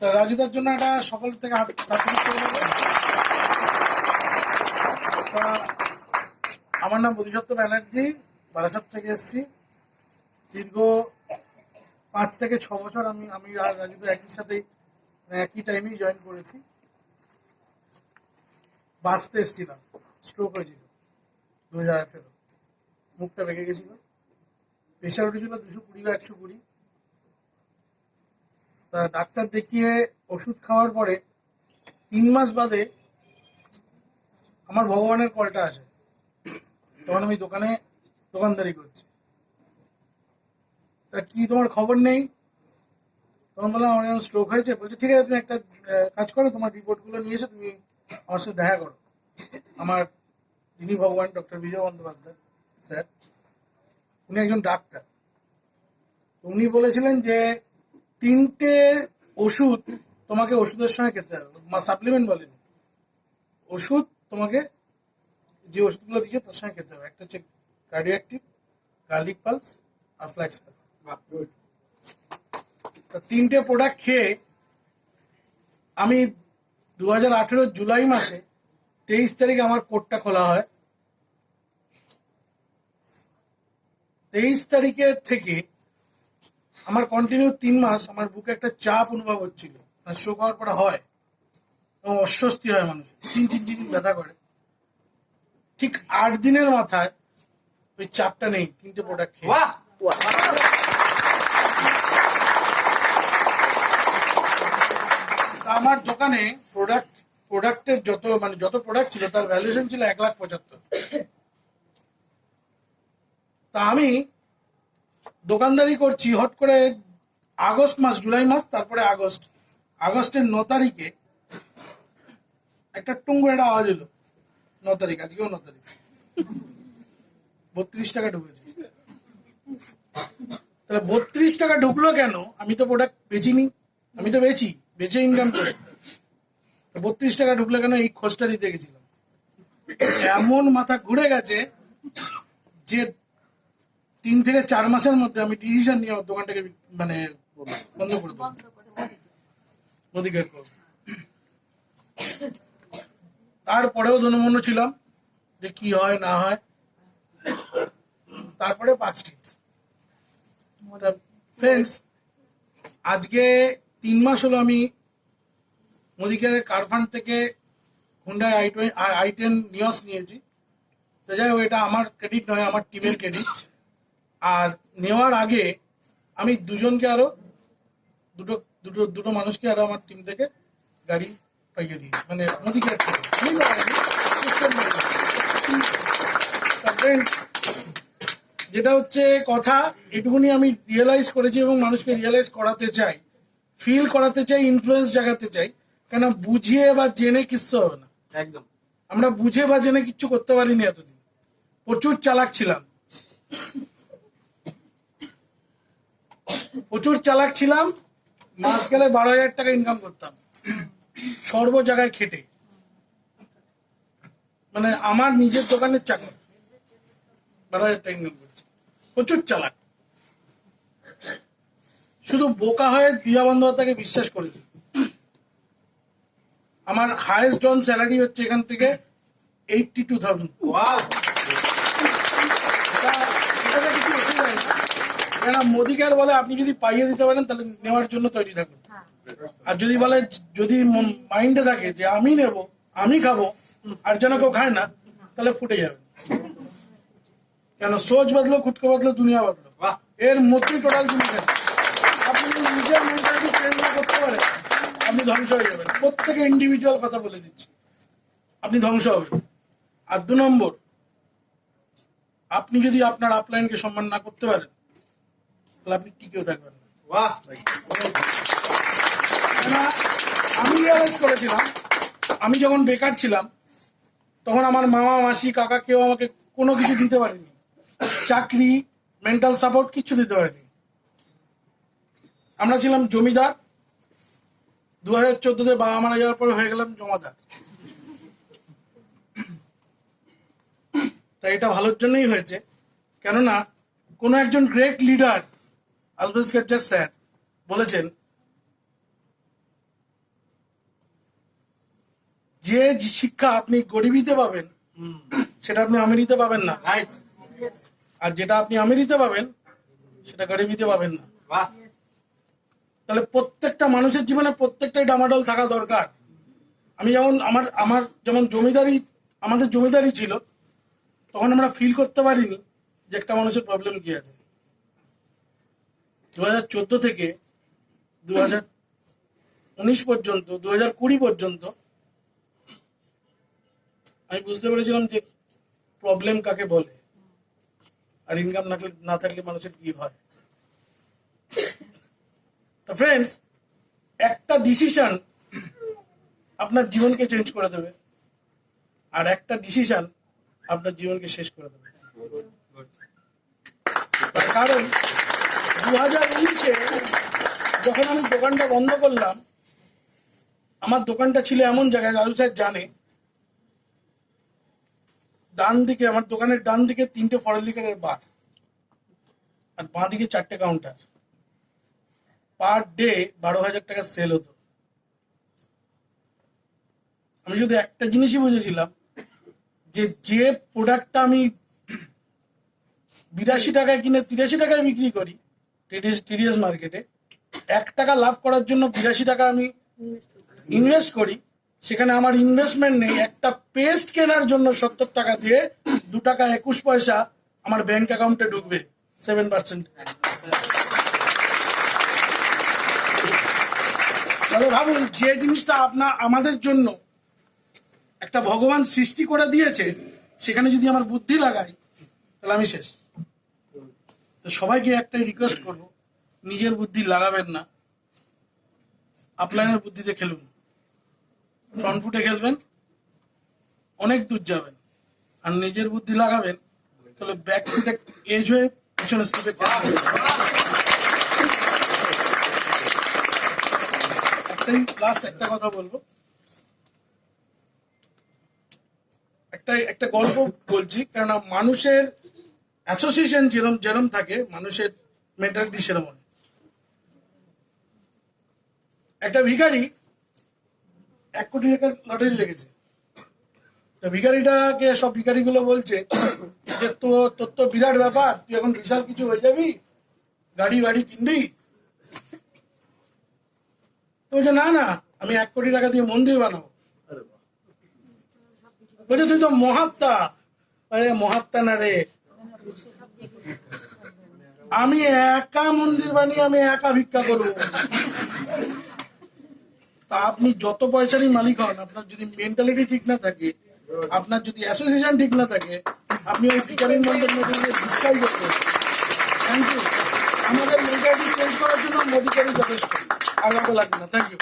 রাজুদার জন্য একটা সকল থেকে হাত আমার নাম বোধিসত্ত্ব ব্যানার্জি, বারাসাত থেকে এসেছি। দীর্ঘ পাঁচ থেকে ছ বছর আমি আমি আর রাজুদা একই সাথেই মানে একই টাইমেই জয়েন করেছি। বাঁচতে এসেছিলাম স্ট্রোক হয়েছিল দু হাজার আঠেরো। মুখটা বেঁকে গেছিল। প্রেশার উঠেছিল দুশো কুড়ি বা একশো কুড়ি। ডাক্তার দেখিয়ে ওষুধ খাওয়ার পরে তিন মাস বাদে আমার ভগবানের কলটা আসে। তখন আমি দোকানে দোকানদারি করছি। তা কি তোমার খবর নেই? তখন বললাম, আমার এরকম স্ট্রোক হয়েছে। বলছে, ঠিক আছে, তুমি একটা কাজ করো, তোমার রিপোর্টগুলো নিয়ে এসো তুমি আমার সাথে দেখা করো। আমার যিনি ভগবান ডক্টর বিজয় বন্দ্যোপাধ্যায় স্যার, উনি একজন ডাক্তার। উনি বলেছিলেন যে তিনটে ওষুধ তোমাকে ওষুধের সঙ্গে খেতে হবে। সাপ্লিমেন্ট বলেনি। ওষুধ তোমাকে যে ওষুধগুলো দিচ্ছে তার সঙ্গে খেতে হবে। একটা হচ্ছে কার্ডিয়াক্টিভ গার্লিক পালস আর ফ্ল্যাক্স তা তিনটে প্রোডাক্ট খেয়ে আমি দু হাজার আঠেরো জুলাই মাসে তেইশ তারিখ আমার কোর্টটা খোলা হয়। তেইশ তারিখের থেকে আমার কন্টিনিউ তিন মাস আমার বুকে একটা চাপ অনুভব হচ্ছিল। মানে শো করার পরে হয়। এবং অস্বস্তি হয় মানুষ চিন চিন চিন ব্যথা করে। ঠিক আট দিনের মাথায় ওই চাপটা নেই তিনটে প্রোডাক্ট খেয়ে। আমার দোকানে প্রোডাক্ট প্রোডাক্টের যত মানে যত প্রোডাক্ট ছিল তার ভ্যালুয়েশন ছিল এক লাখ পঁচাত্তর। তা আমি দোকানদারি করছি, হট করে আগস্ট মাস, জুলাই মাস, তারপরে আগস্ট। আগস্টের ন তারিখে একটা টুঙ্গু একটা আওয়াজ এলো। ন তারিখ, আজকেও ন তারিখ। বত্রিশ টাকা ঢুকেছে। তাহলে বত্রিশ টাকা ঢুকলো কেন? আমি তো প্রোডাক্ট বেচিনি আমি তো বেচি, বেচে ইনকাম করি বত্রিশ টাকা ঢুকলো কেন? এই খোঁজটা নিতে গেছিলাম। এমন মাথা ঘুরে গেছে যে তিন থেকে চার মাসের মধ্যে আমি ডিসিশন নিয়ে আমার দোকানটাকে মানে বন্ধ করে দেবো। করব। তারপরেও দনমন্য ছিলাম, যে কি হয়, না হয়। তারপরে পাঁচ স্ট্রিট ফ্রেন্ডস আজকে তিন মাস হলো আমি মুদিখারের কারফান থেকে Hyundai i twenty i ten নিয়স নিয়েছি। তো যাই হোক, এটা আমার ক্রেডিট নয়, আমার টিমের ক্রেডিট আর নেওয়ার আগে আমি দুজনকে আরও দুটো দুটো দুটো মানুষকে আরও আমার টিম থেকে গাড়ি পাইয়ে দিই। মানে friends, যেটা হচ্ছে কথা এটুকুনি আমি রিয়েলাইজ করেছি এবং মানুষকে রিয়েলাইজ করাতে চাই। ফিল করাতে চাই ইনফ্লুয়েন্স জাগাতে চাই। কেন বুঝিয়ে বা জেনে কিচ্ছু হবে না। একদম। আমরা বুঝে বা জেনে কিচ্ছু করতে পারিনি এতদিন। প্রচুর চালাক ছিলাম। প্রচুর চালাক ছিলাম মাস গেলে বারো হাজার টাকা ইনকাম করতাম। সর্ব জায়গায় খেটে। মানে আমার নিজের দোকানের চাকর। বারো হাজার টাকা ইনকাম করছি। প্রচুর চালাক। শুধু বোকা হয়ে বিয়া বন্দ্যোপাধ্যায়কে বিশ্বাস করেছি। আমার হায়েস্ট অন স্যালারি হচ্ছে এখান থেকে এইটটি টু থাউজেন্ড কেন মোদিকার বলে আপনি যদি পাইয়ে দিতে পারেন তাহলে নেওয়ার জন্য তৈরি থাকুন। আর যদি বলে যদি মাইন্ডে থাকে যে আমি নেব আমি খাব আর যেন কেউ খায় না তাহলে ফুটে যাবে। কেন সোচ বদলো খুটকে বদলো দুনিয়া বদলো। এর মধ্যে টোটাল জিনিস আছে আপনি নিজের মেন্টালিটি চেঞ্জ না করতে পারেন আপনি ধ্বংস হয়ে যাবেন। প্রত্যেকে ইন্ডিভিজুয়াল কথা বলে দিচ্ছি। আপনি ধ্বংস হবেন। আর দু নম্বর আপনি যদি আপনার আপলাইনকে সম্মান না করতে পারেন তাহলে আপনি টিকেও থাকবেন না। বাহ। আমি রিয়ালাইজ করেছিলাম আমি যখন বেকার ছিলাম তখন আমার মামা মাসি কাকা কেউ আমাকে কোনো কিছু দিতে পারেনি। চাকরি মেন্টাল সাপোর্ট কিচ্ছু দিতে পারেনি। আমরা ছিলাম জমিদার। দু হাজার চোদ্দতে বাবা মারা যাওয়ার পরে হয়ে গেলাম জমাদার। তাই এটা ভালোর জন্যই হয়েছে। কেননা কোনো একজন গ্রেট লিডার আলবেস গজ্জার স্যার বলেছেন যে শিক্ষা আপনি গরিবিতে পাবেন সেটা আপনি আমেরিতে পাবেন না। আর যেটা আপনি আমেরিতে পাবেন সেটা গরিবিতে পাবেন না। তাহলে প্রত্যেকটা মানুষের জীবনে প্রত্যেকটাই ডামাডোল থাকা দরকার। আমি যেমন আমার আমার যেমন জমিদারি আমাদের জমিদারি ছিল তখন আমরা ফিল করতে পারিনি যে একটা মানুষের প্রবলেম কি আছে। দু হাজার চোদ্দ থেকে দু উনিশ পর্যন্ত দু কুড়ি পর্যন্ত, আমি বুঝতে পেরেছিলাম যে প্রবলেম কাকে বলে আর ইনকাম না না থাকলে মানুষের কি হয়। তো ফ্রেন্ডস একটা ডিসিশন আপনার জীবনকে চেঞ্জ করে দেবে আর একটা ডিসিশন আপনার জীবনকে শেষ করে দেবে। কারণ দু হাজার উনিশে যখন আমি দোকানটা বন্ধ করলাম, আমার দোকানটা ছিল এমন জায়গায়, লালু স্যার জানে, ডান দিকে, আমার দোকানের ডান দিকে তিনটে ফরেন ফরেলিকারের বার, আর বাঁ দিকে চারটে কাউন্টার পার ডে বারো হাজার টাকা সেল হতো। আমি শুধু একটা জিনিসই বুঝেছিলাম, যে যে প্রোডাক্টটা আমি বিরাশি টাকায় কিনে তিরাশি টাকায় বিক্রি করি টিডিএস মার্কেটে এক টাকা লাভ করার জন্য বিরাশি টাকা আমি ইনভেস্ট করি। সেখানে আমার ইনভেস্টমেন্ট নেই। একটা পেস্ট কেনার জন্য সত্তর টাকা দিয়ে দু টাকা একুশ পয়সা আমার ব্যাংক অ্যাকাউন্টে ঢুকবে। সেভেন পার্সেন্ট তাহলে ভাবুন, যে জিনিসটা আপনার আমাদের জন্য একটা ভগবান সৃষ্টি করে দিয়েছে, সেখানে যদি আমার বুদ্ধি লাগাই, তাহলে আমি শেষ। সবাইকে একটাই রিকোয়েস্ট করব, নিজের বুদ্ধি লাগাবেন না আপলাইনের বুদ্ধিতে খেলুন। ফ্রন্ট ফুটে খেলবেন, অনেক দূর যাবেন। আর নিজের বুদ্ধি লাগাবেন, তাহলে ব্যাক ফুটে এজ হয়ে পিছনে স্টেপে একটাই লাস্ট একটা কথা বলব। একটা একটা গল্প বলছি, কেননা মানুষের অ্যাসোসিয়েশন যেরম যেরম থাকে, মানুষের মেন্টালিটি সেরম একটা ভিখারি, এক কোটি টাকার লটারি লেগেছে। তো ভিখারিটাকে সব ভিখারিগুলো বলছে, যে তো তোর তো বিরাট ব্যাপার, তুই এখন বিশাল কিছু হয়ে যাবি? গাড়ি, বাড়ি কিনবি? তো বলছে, না না, আমি এক কোটি টাকা দিয়ে মন্দির বানাবো। বলছে, তুই তো মহাত্মা। মহাত্মা না রে আমি একা মন্দির বানিয়ে আমি একা ভিক্ষা করব। তা আপনি যত পয়সারই মালিক হন, আপনার যদি মেন্টালিটি ঠিক না থাকে, আপনার যদি অ্যাসোসিয়েশন ঠিক না থাকে, আপনি ওই ভিকারির মন্দির মধ্যে ভিক্ষাই করতে থ্যাংক ইউ আমাদের মেন্টালিটি চেঞ্জ করার জন্য মোদিকারই যথেষ্ট। লাগবে লাগবে না। Thank you